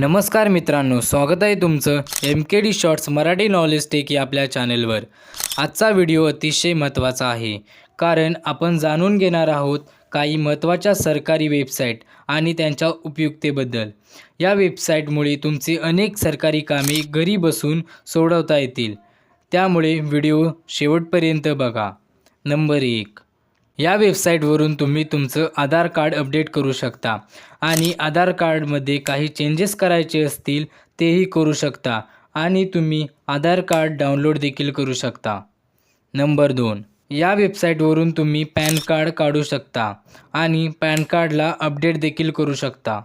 नमस्कार मित्रांनो स्वागत आहे तुमचं M K D shorts Marathi knowledge tech या आपल्या चॅनेलवर आजचा व्हिडिओ अतिशय महत्त्वाचा आहे कारण आपण जाणून घेणार आहोत काही महत्त्वाच्या सरकारी वेबसाईट आणि त्यांच्या उपयुक्तेबद्दल या वेबसाईटमुळे तुमची अनेक सरकारी कामे घरी बसून सोडवता येतील. त्यामुळे व्हिडिओ शेवटपर्यंत बघा. नंबर एक. या वेबसाईटवरून तुम्ही तुमचं आधार कार्ड अपडेट करू शकता आणि आधार कार्डमध्ये काही चेंजेस करायचे असतील तेही करू शकता आणि तुम्ही आधार कार्ड डाउनलोड देखील करू शकता. नंबर दोन. या वेबसाईटवरून तुम्ही पॅन कार्ड काढू शकता आणि पॅन कार्डला अपडेट देखील करू शकता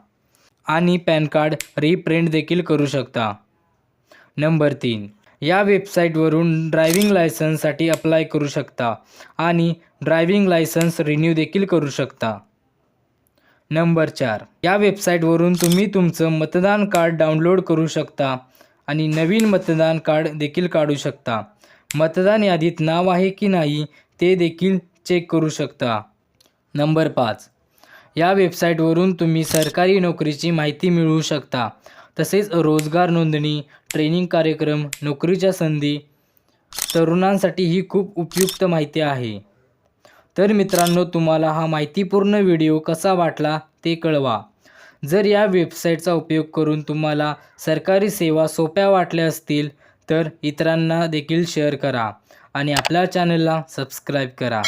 आणि पॅन कार्ड रिप्रिंट देखील करू शकता. नंबर तीन. या वेबसाईटवरून ड्रायव्हिंग लायसन्ससाठी अप्लाय करू शकता आणि ड्रायव्हिंग लायसन्स रिन्यू देखील करू शकता. नंबर चार. या वेबसाईटवरून तुम्ही तुमचं मतदान कार्ड डाउनलोड करू शकता आणि नवीन मतदान कार्ड देखील काढू शकता. मतदान यादीत नाव आहे की नाही ते देखील चेक करू शकता. नंबर पाच. या वेबसाईटवरून तुम्ही सरकारी नोकरीची माहिती मिळवू शकता तसेच रोजगार नोंदणी ट्रेनिंग कार्यक्रम नोकरीच्या संधी तरुणांसाठी ही खूप उपयुक्त माहिती आहे. तर मित्रांनो तुम्हाला हा माहितीपूर्ण व्हिडिओ कसा वाटला ते कळवा. जर या वेबसाईटचा उपयोग करून तुम्हाला सरकारी सेवा सोप्या वाटल्या असतील तर इतरांना देखील शेअर करा आणि आपल्या चॅनलला सबस्क्राईब करा.